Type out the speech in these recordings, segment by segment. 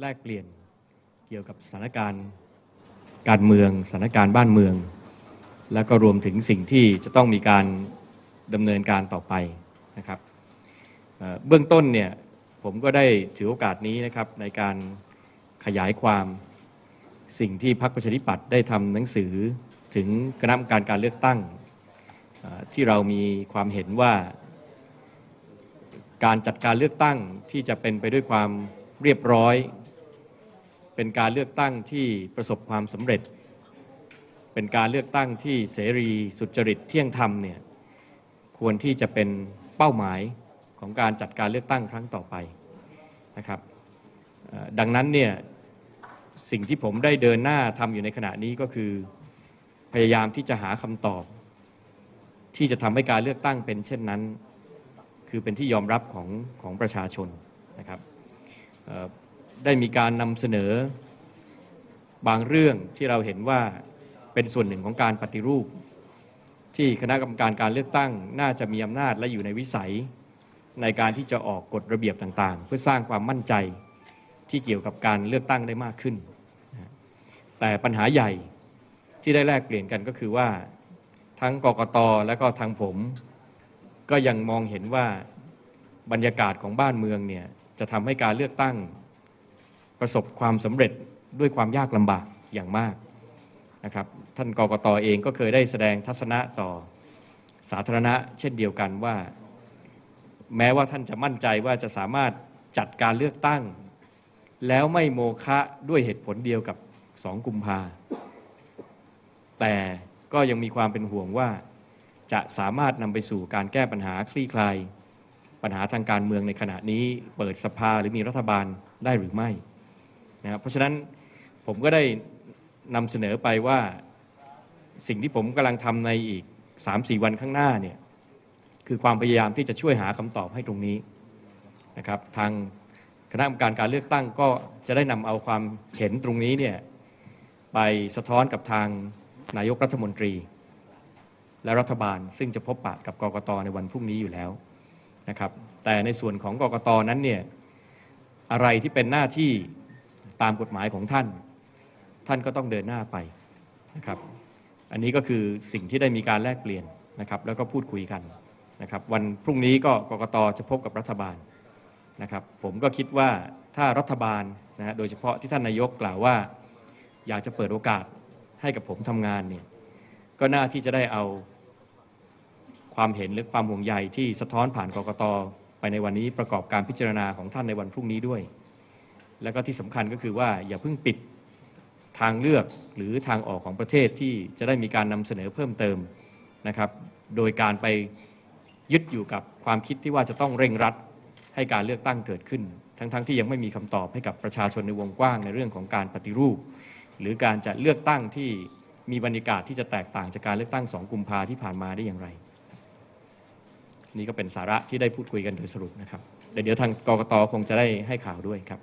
แลกเปลี่ยนเกี่ยวกับสถานการณ์การเมืองสถานการณ์บ้านเมือง แล้วก็รวมถึงสิ่งที่จะต้องมีการดำเนินการต่อไปนะครับเเบื้องต้นเนี่ยผมก็ได้ถือโอกาสนี้นะครับในการขยายความสิ่งที่พรรคประชาธิปัตย์ได้ทำหนังสือถึงคณะกรรมการการเลือกตั้งที่เรามีความเห็นว่าการจัดการเลือกตั้งที่จะเป็นไปด้วยความเรียบร้อย เป็นการเลือกตั้งที่ประสบความสำเร็จ เป็นการเลือกตั้งที่เสรีสุจริตเที่ยงธรรมเนี่ยควรที่จะเป็นเป้าหมายของการจัดการเลือกตั้งครั้งต่อไปนะครับดังนั้นเนี่ยสิ่งที่ผมได้เดินหน้าทำอยู่ในขณะนี้ก็คือพยายามที่จะหาคำตอบ ที่จะทำให้การเลือกตั้งเป็นเช่นนั้น คือเป็นที่ยอมรับของของประชาชนนะครับ ได้มีการนำเสนอบางเรื่องที่เราเห็นว่าเป็นส่วนหนึ่งของการปฏิรูป ที่คณะกรรมการการเลือกตั้งน่าจะมีอำนาจและอยู่ในวิสัย ในการที่จะออกกฎระเบียบต่างๆ เพื่อสร้างความมั่นใจที่เกี่ยวกับการเลือกตั้งได้มากขึ้น แต่ปัญหาใหญ่ที่ได้แลกเปลี่ยนกันก็คือว่าทั้งกกตและก็ทางผม ก็ยังมองเห็นว่าบรรยากาศของบ้านเมืองเนี่ยจะทำให้การเลือกตั้ง ประสบความสำเร็จด้วยความยากลำบากอย่างมากนะครับท่านกกตเองก็เคยได้แสดงทัศนะต่อสาธารณะเช่นเดียวกันว่า แม้ว่าท่านจะมั่นใจว่าจะสามารถจัดการเลือกตั้ง แล้วไม่โมฆะด้วยเหตุผลเดียวกับสองกุมภาแต่ก็ยังมีความเป็นห่วงว่าจะสามารถนำไปสู่การแก้ปัญหาคลี่คลายปัญหาทางการเมืองในขณะนี้เปิดสภาหรือมีรัฐบาลได้หรือไม่ นะครับเพราะฉะนั้นผมก็ได้นำเสนอไปว่าสิ่งที่ผมกำลังทำในอีก 3-4 วันข้างหน้าเนี่ยคือความพยายามที่จะช่วยหาคำตอบให้ตรงนี้นะครับทางคณะกรรมการการเลือกตั้งก็จะได้นำเอาความเห็นตรงนี้เนี่ยไปสะท้อนกับทางนายกรัฐมนตรี และรัฐบาล ซึ่งจะพบปะกับกกตในวันพรุ่งนี้อยู่แล้วนะครับแต่ในส่วนของกกตนั้นเนี่ยอะไรที่เป็นหน้าที่ ตามกฎหมายของท่าน ท่านก็ต้องเดินหน้าไปนะครับ อันนี้ก็คือสิ่งที่ได้มีการแลกเปลี่ยนนะครับแล้วก็พูดคุยกันนะครับวันพรุ่งนี้ก็กกตจะพบกับรัฐบาลนะครับผมก็คิดว่าถ้ารัฐบาลนะโดยเฉพาะที่ท่านนายกกล่าวว่า อยากจะเปิดโอกาสให้กับผมทำงานเนี่ยก็น่าที่จะได้เอาความเห็นหรือความห่วงใยที่สะท้อนผ่านกกตไปในวันนี้ประกอบการพิจารณาของท่านในวันพรุ่งนี้ด้วย แล้วก็ที่สำคัญก็คือว่าอย่าเพิ่งปิดทางเลือกหรือทางออกของประเทศที่จะได้มีการนำเสนอเพิ่มเติมนะครับ โดยการไปยึดอยู่กับความคิดที่ว่าจะต้องเร่งรัดให้การเลือกตั้งเกิดขึ้น ทั้งๆทที่ยังไม่มีคำตอบให้กับประชาชนในวงกว้างในเรื่องของการปฏิรูป หรือการจะเลือกตั้งที่มีบรรยากาศที่จะแตกต่างจากการเลือกตั้ง 2 กุมภาที่ผ่านมาได้อย่างไร นี่ก็เป็นสาระที่ได้พูดคุยกันโดยสรุปนะครับเดี๋ยวทางกรกตคงจะได้ให้ข่าวด้วยครับ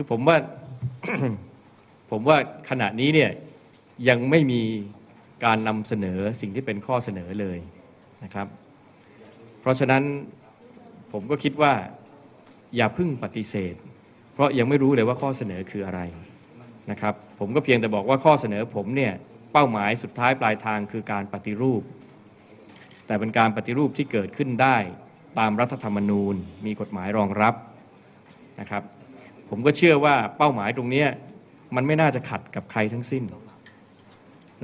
คือผมว่าผมว่าขณะนี้เนี่ยยังไม่มีการนำเสนอสิ่งที่เป็นข้อเสนอเลยนะครับ เพราะฉะนั้นผมก็คิดว่าอย่าพึ่งปฏิเสธ เพราะยังไม่รู้เลยว่าข้อเสนอคืออะไรนะครับ ผมก็เพียงแต่บอกว่าข้อเสนอผมเนี่ยเป้าหมายสุดท้ายปลายทางคือการปฏิรูป แต่เป็นการปฏิรูปที่เกิดขึ้นได้ตามรัฐธรรมนูญ มีกฎหมายรองรับนะครับ ผมก็เชื่อว่าเป้าหมายตรงนี้มันไม่น่าจะขัดกับใครทั้งสิ้น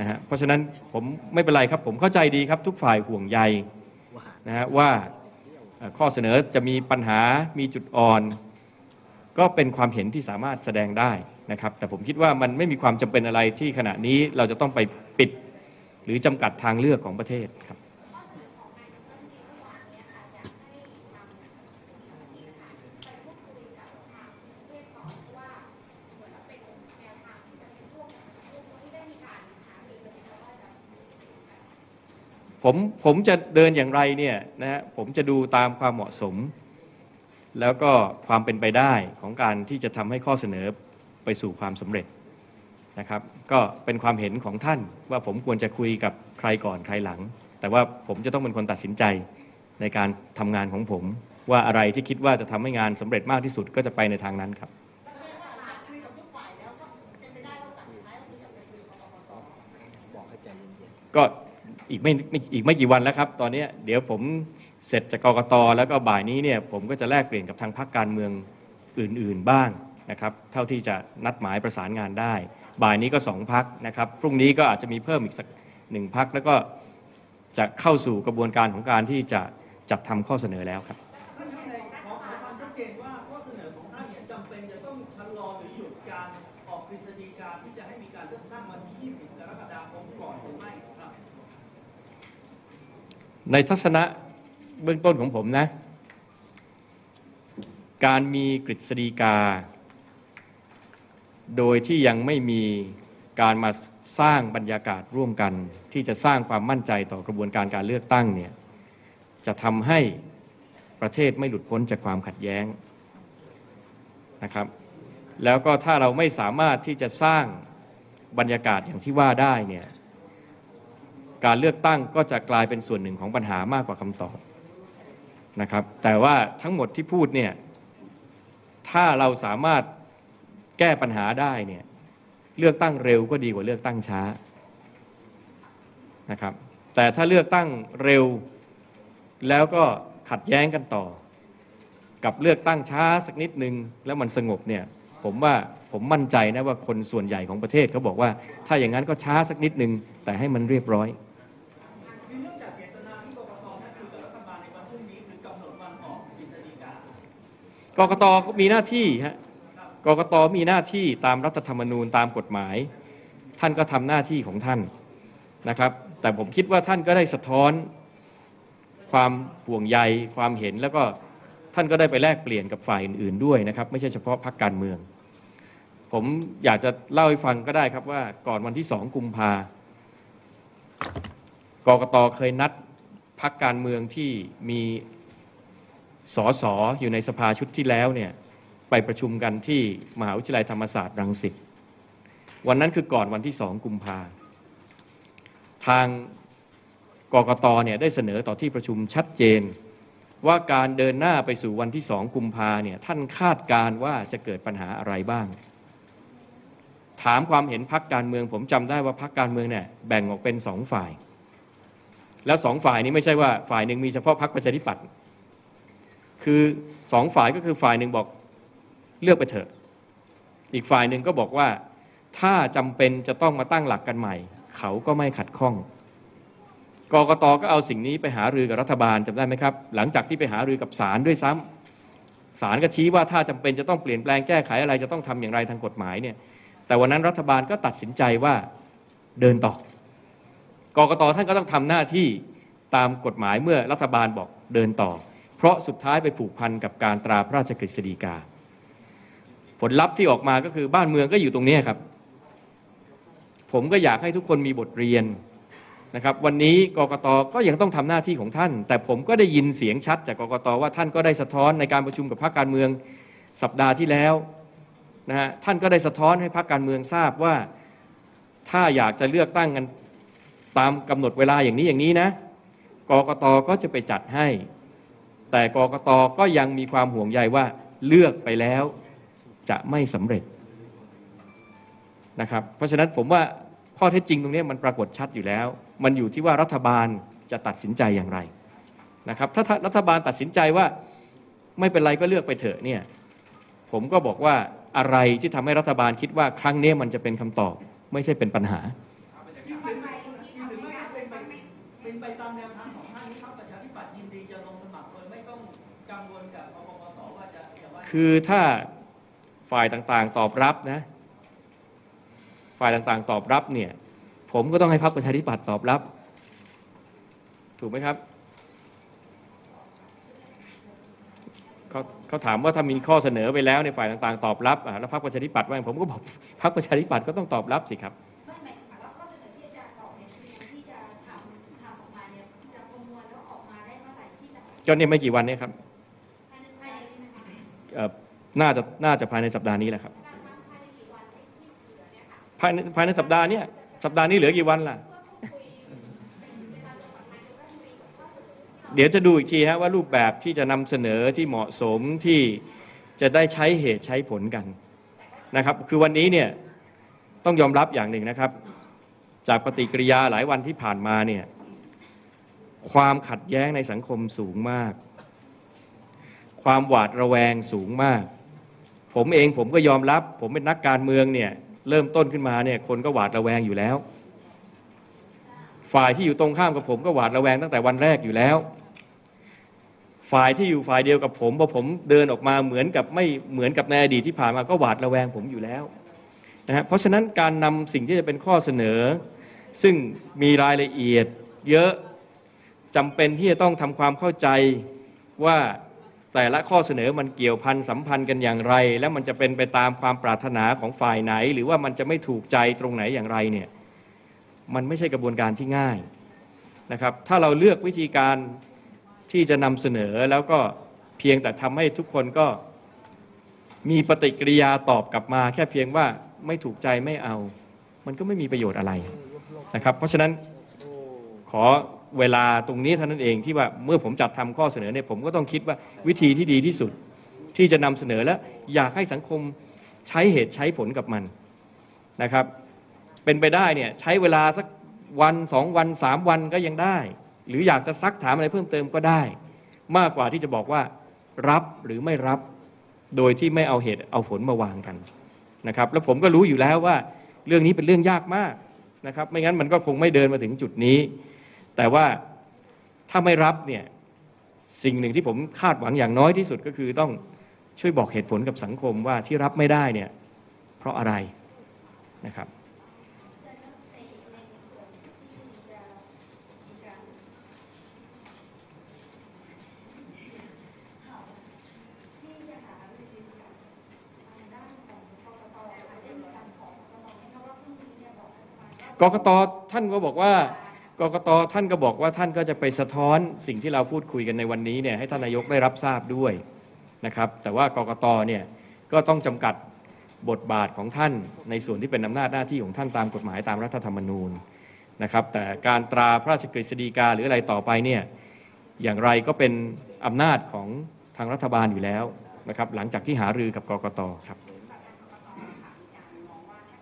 นะฮะเพราะฉะนั้นผมไม่เป็นไรครับ ผมเข้าใจดีครับทุกฝ่ายห่วงใยนะฮะว่าข้อเสนอจะมีปัญหามีจุดอ่อน ก็เป็นความเห็นที่สามารถแสดงได้นะครับ แต่ผมคิดว่ามันไม่มีความจำเป็นอะไรที่ขณะนี้เราจะต้องไปปิด หรือจำกัดทางเลือกของประเทศครับ ผมผมจะเดินอย่างไรเนี่ยนะฮะผมจะดูตามความเหมาะสม แล้วก็ความเป็นไปได้ของการที่จะทำให้ข้อเสนอไปสู่ความสำเร็จนะครับ ก็เป็นความเห็นของท่านว่าผมควรจะคุยกับใครก่อนใครหลัง แต่ว่าผมจะต้องเป็นคนตัดสินใจในการทำงานของผม ว่าอะไรที่คิดว่าจะทำให้งานสำเร็จมากที่สุดก็จะไปในทางนั้นครับบอกให้ใจเย็นก็ อีกไม่อีกไม่กี่วันแล้วครับ ตอนนี้เดี๋ยวผมเสร็จจากกกตแล้วก็บ่ายนี้เนี่ยผมก็จะแลกเปลี่ยนกับทางพรรคการเมืองอื่น ๆบ้างนะครับ เท่าที่จะนัดหมายประสานงานได้ บ่ายนี้ก็สองพักนะครับ พรุ่งนี้ก็อาจจะมีเพิ่มอีกสักหนึ่งพักแล้วก็จะเข้าสู่กระบวนการของการที่จะจัดทำข้อเสนอแล้วครับ ในทัศนะเบื้องต้นของผมนะ การมีกฤษฎีกา โดยที่ยังไม่มีการมาสร้างบรรยากาศร่วมกัน ที่จะสร้างความมั่นใจต่อกระบวนการการเลือกตั้งเนี่ยจะทำให้ประเทศไม่หลุดพ้นจากความขัดแย้งนะครับ แล้วก็ถ้าเราไม่สามารถที่จะสร้างบรรยากาศอย่างที่ว่าได้เนี่ย การเลือกตั้งก็จะกลายเป็นส่วนหนึ่งของปัญหามากกว่าคำตอบนะครับ แต่ว่าทั้งหมดที่พูดเนี่ยถ้าเราสามารถแก้ปัญหาได้เนี่ยเลือกตั้งเร็วก็ดีกว่าเลือกตั้งช้านะครับ แต่ถ้าเลือกตั้งเร็ว แล้วก็ขัดแย้งกันต่อ กับเลือกตั้งช้าสักนิดนึงแล้วมันสงบเนี่ยผมว่าผมมั่นใจนะว่าคนส่วนใหญ่ของประเทศเขาบอกว่า ถ้าอย่างนั้นก็ช้าสักนิดนึงแต่ให้มันเรียบร้อย กกตมีหน้าที่ฮะกกตมีหน้าที่ตามรัฐธรรมนูญตามกฎหมาย ท่านก็ทำหน้าที่ของท่านนะครับ แต่ผมคิดว่าท่านก็ได้สะท้อนความห่วงใยความเห็นแล้วก็ท่านก็ได้ไปแลกเปลี่ยนกับฝ่ายอื่นๆด้วยนะครับ ไม่ใช่เฉพาะพรรคการเมือง ผมอยากจะเล่าให้ฟังก็ได้ครับว่าก่อนวันที่สองกุมภากกตเคยนัดพรรคการเมืองที่มี สสอยู่ในสภาชุดที่แล้วเนี่ยไปประชุมกันที่มหาวิทยาลัยธรรมศาสตร์รังสิตวันนั้นคือก่อนวันที่สองกุมภาทางกกตเนี่ยได้เสนอต่อที่ประชุมชัดเจน ว่าการเดินหน้าไปสู่วันที่สองกุมภาเนี่ยท่านคาดการว่าจะเกิดปัญหาอะไรบ้าง ถามความเห็นพักการเมือง ผมจำได้ว่าพักการเมืองเนี่ยแบ่งออกเป็นสองฝ่าย แล้วสองฝ่ายนี้ไม่ใช่ว่าฝ่ายหนึ่งมีเฉพาะพักประชาธิปัตย์ คือสองฝ่ายก็คือฝ่ายหนึ่งบอกเลือกไปเถอะ อีกฝ่ายหนึ่งก็บอกว่าถ้าจำเป็นจะต้องมาตั้งหลักกันใหม่ เขาก็ไม่ขัดข้องกกตก็เอาสิ่งนี้ไปหารือกับรัฐบาลจำได้ไหมครับ หลังจากที่ไปหารือกับศาลด้วยซ้ำศาลก็ชี้ว่าถ้าจำเป็นจะต้องเปลี่ยนแปลงแก้ไขอะไรจะต้องทำอย่างไรทางกฎหมายเนี่ย แต่วันนั้นรัฐบาลก็ตัดสินใจว่าเดินต่อกกตท่านก็ต้องทำหน้าที่ตามกฎหมายเมื่อรัฐบาลบอกเดินต่อ เพราะสุดท้ายไปผูกพันกับการตราพระราชกฤษฎีกา ผลลัพธ์ที่ออกมาก็คือบ้านเมืองก็อยู่ตรงนี้ครับ ผมก็อยากให้ทุกคนมีบทเรียนนะครับ วันนี้กกตก็ยังต้องทำหน้าที่ของท่าน แต่ผมก็ได้ยินเสียงชัดจากกกตว่าท่านก็ได้สะท้อนในการประชุมกับพรรคการเมืองสัปดาห์ที่แล้วนะฮะท่านก็ได้สะท้อนให้พรรคการเมืองทราบว่าถ้าอยากจะเลือกตั้งกันตามกำหนดเวลาอย่างนี้อย่างนี้นะกกตก็จะไปจัดให้ แต่กกตก็ยังมีความห่วงใยว่าเลือกไปแล้วจะไม่สำเร็จนะครับ เพราะฉะนั้นผมว่าข้อเท็จจริงตรงนี้มันปรากฏชัดอยู่แล้ว มันอยู่ที่ว่ารัฐบาลจะตัดสินใจอย่างไรนะครับ ถ้ารัฐบาลตัดสินใจว่าไม่เป็นไรก็เลือกไปเถอะเนี่ยผมก็บอกว่าอะไรที่ทำให้รัฐบาลคิดว่าครั้งนี้มันจะเป็นคำตอบ ไม่ใช่เป็นปัญหา เป็นไปตามแนวทางของท่านที่พรรคประชาธิปัตย์ยินดีจะลงสมัครโดยไม่ต้องกังวลกับกปปสว่าจะจะว่าคือถ้าฝ่ายต่างๆตอบรับนะ ฝ่ายต่างๆตอบรับเนี่ย ผมก็ต้องให้พรรคประชาธิปัตย์ตอบรับ ถูกไหมครับเขาเขาถามว่าถ้ามีข้อเสนอไปแล้วในฝ่ายต่างๆ ตอบรับอะแล้วพรรคประชาธิปัตย์ว่าผมก็บอกพรรคประชาธิปัตย์ก็ต้องตอบรับสิครับ ที่จนเนี่ยไม่กี่วันนี้ครับน่าจะน่าจะภายในสัปดาห์นี้แหละครับ ภายในภายในสัปดาห์นี้สัปดาห์นี้เหลือกี่วันล่ะ เดี๋ยวจะดูอีกทีฮะว่ารูปแบบที่จะนำเสนอที่เหมาะสมที่จะได้ใช้เหตุใช้ผลกันนะครับ คือวันนี้เนี่ยต้องยอมรับอย่างหนึ่งนะครับ จากปฏิกิริยาหลายวันที่ผ่านมาเนี่ย ความขัดแย้งในสังคมสูงมาก ความหวาดระแวงสูงมาก ผมเองผมก็ยอมรับ ผมเป็นนักการเมืองเนี่ยเริ่มต้นขึ้นมาเนี่ยคนก็หวาดระแวงอยู่แล้ว ฝ่ายที่อยู่ตรงข้ามกับผมก็หวาดระแวงตั้งแต่วันแรกอยู่แล้ว ฝ่ายที่อยู่ฝ่ายเดียวกับผมพอผมเดินออกมาเหมือนกับไม่เหมือนกับในอดีตที่ผ่านมาก็หวาดระแวงผมอยู่แล้วนะฮะเพราะฉะนั้นการนำสิ่งที่จะเป็นข้อเสนอ ซึ่งมีรายละเอียดเยอะ จำเป็นที่จะต้องทำความเข้าใจว่าแต่ละข้อเสนอมันเกี่ยวพันสัมพันธ์กันอย่างไร แล้วมันจะเป็นไปตามความปรารถนาของฝ่ายไหน หรือว่ามันจะไม่ถูกใจตรงไหนอย่างไรเนี่ยมันไม่ใช่กระบวนการที่ง่ายนะครับ ถ้าเราเลือกวิธีการที่จะนำเสนอแล้วก็เพียงแต่ทำให้ทุกคนก็มีปฏิกิริยาตอบกลับมา แค่เพียงว่าไม่ถูกใจไม่เอา มันก็ไม่มีประโยชน์อะไรนะครับ เพราะฉะนั้นขอ เวลาตรงนี้เท่านั้นเองที่ว่าเมื่อผมจัดทำข้อเสนอเนี่ยผมก็ต้องคิดว่าวิธีที่ดีที่สุดที่จะนำเสนอและอยากให้สังคมใช้เหตุใช้ผลกับมันนะครับ เป็นไปได้เนี่ยใช้เวลาสักวันสองวันสามวันก็ยังได้ หรืออยากจะซักถามอะไรเพิ่มเติมก็ได้ มากกว่าที่จะบอกว่ารับหรือไม่รับโดยที่ไม่เอาเหตุเอาผลมาวางกันนะครับแล้วผมก็รู้อยู่แล้วว่าเรื่องนี้เป็นเรื่องยากมากนะครับ ไม่งั้นมันก็คงไม่เดินมาถึงจุดนี้ แต่ว่าถ้าไม่รับเนี่ยสิ่งหนึ่งที่ผมคาดหวังอย่างน้อยที่สุดก็คือต้องช่วยบอกเหตุผลกับสังคมว่าที่รับไม่ได้เนี่ยเพราะอะไรนะครับกรข่าวที่จะหารือกับทางด้านของกกตค่ะได้มีการขอกกตไหมคะว่าพรุ่งนี้เนี่ยบอกรัฐบาลว่ากกตท่านก็บอกว่า กกตท่านก็บอกว่าท่านก็จะไปสะท้อนสิ่งที่เราพูดคุยกันในวันนี้เนี่ยให้ท่านนายกได้รับทราบด้วยนะครับแต่ว่ากกตเนี่ยก็ต้องจำกัดบทบาทของท่านในส่วนที่เป็นอำนาจหน้าที่ของท่านตามกฎหมายตามรัฐธรรมนูญนะครับแต่การตราพระราชกฤษฎีกาหรืออะไรต่อไปเนี่ยอย่างไรก็เป็นอำนาจของทางรัฐบาลอยู่แล้วนะครับหลังจากที่หารือกับกกตครับ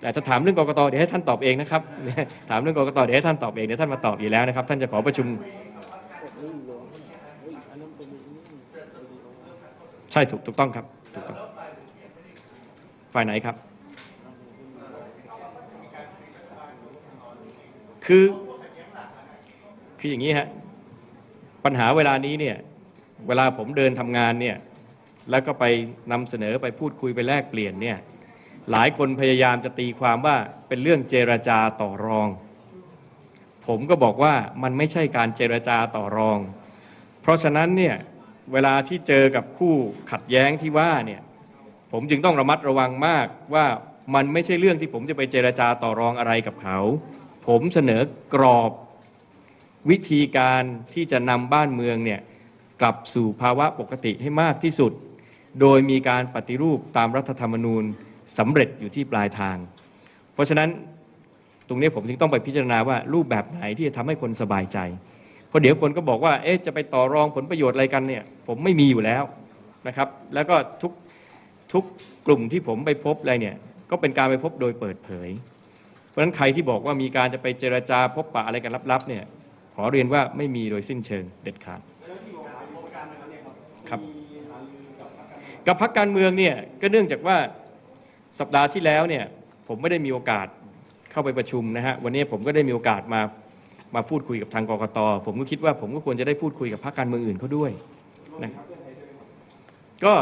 แต่จะถามเรื่องกรกตเดี๋ยวให้ท่านตอบเองนะครับ ถามเรื่องกรกตเดี๋ยวให้ท่านตอบเองเดี๋ยวท่านมาตอบอยู่แล้วนะครับ ท่านจะขอประชุม ใช่ถูกถูกต้องครับถูกต้องฝ่ายไหนครับ คือคืออย่างนี้ฮะปัญหาเวลานี้เนี่ยเวลาผมเดินทำงานเนี่ยแล้วก็ไปนำเสนอไปพูดคุยไปแลกเปลี่ยนเนี่ย หลายคนพยายามจะตีความว่าเป็นเรื่องเจรจาต่อรอง ผมก็บอกว่ามันไม่ใช่การเจรจาต่อรอง เพราะฉะนั้นเนี่ยเวลาที่เจอกับคู่ขัดแย้งที่ว่าเนี่ยผมจึงต้องระมัดระวังมากว่ามันไม่ใช่เรื่องที่ผมจะไปเจรจาต่อรองอะไรกับเขา ผมเสนอกรอบวิธีการที่จะนำบ้านเมืองเนี่ยกลับสู่ภาวะปกติให้มากที่สุด โดยมีการปฏิรูปตามรัฐธรรมนูญ สำเร็จอยู่ที่ปลายทาง เพราะฉะนั้นตรงนี้ผมจึงต้องไปพิจารณาว่ารูปแบบไหนที่จะทำให้คนสบายใจ เพราะเดี๋ยวคนก็บอกว่าเอ๊ะจะไปต่อรองผลประโยชน์อะไรกันเนี่ยผมไม่มีอยู่แล้วนะครับ แล้วก็ทุกทุกกลุ่มที่ผมไปพบอะไรเนี่ยก็เป็นการไปพบโดยเปิดเผย เพราะฉะนั้นใครที่บอกว่ามีการจะไปเจรจาพบปะอะไรกันลับๆเนี่ยขอเรียนว่าไม่มีโดยสิ้นเชิงเด็ดขาดครับกับพักการเมืองเนี่ยก็เนื่องจากว่า สัปดาห์ที่แล้วเนี่ยผมไม่ได้มีโอกาสเข้าไปประชุมนะฮะวันนี้ผมก็ได้มีโอกาสมามาพูดคุยกับทางกรกตผมก็คิดว่าผมก็ควรจะได้พูดคุยกับพรรคการเมืองอื่นเขาด้วยนะครับก็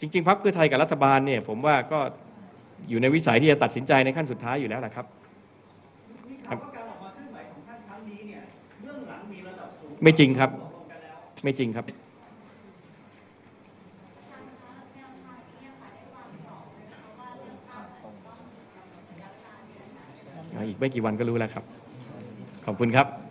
จริง ๆพรรคเพื่อไทยกับรัฐบาลเนี่ยผมว่าก็อยู่ในวิสัยที่จะตัดสินใจในขั้นสุดท้ายอยู่แล้วแหะครับไม่จริงครับ ไม่จริงครับ ไม่กี่วันก็รู้แล้วครับ ขอบคุณครับ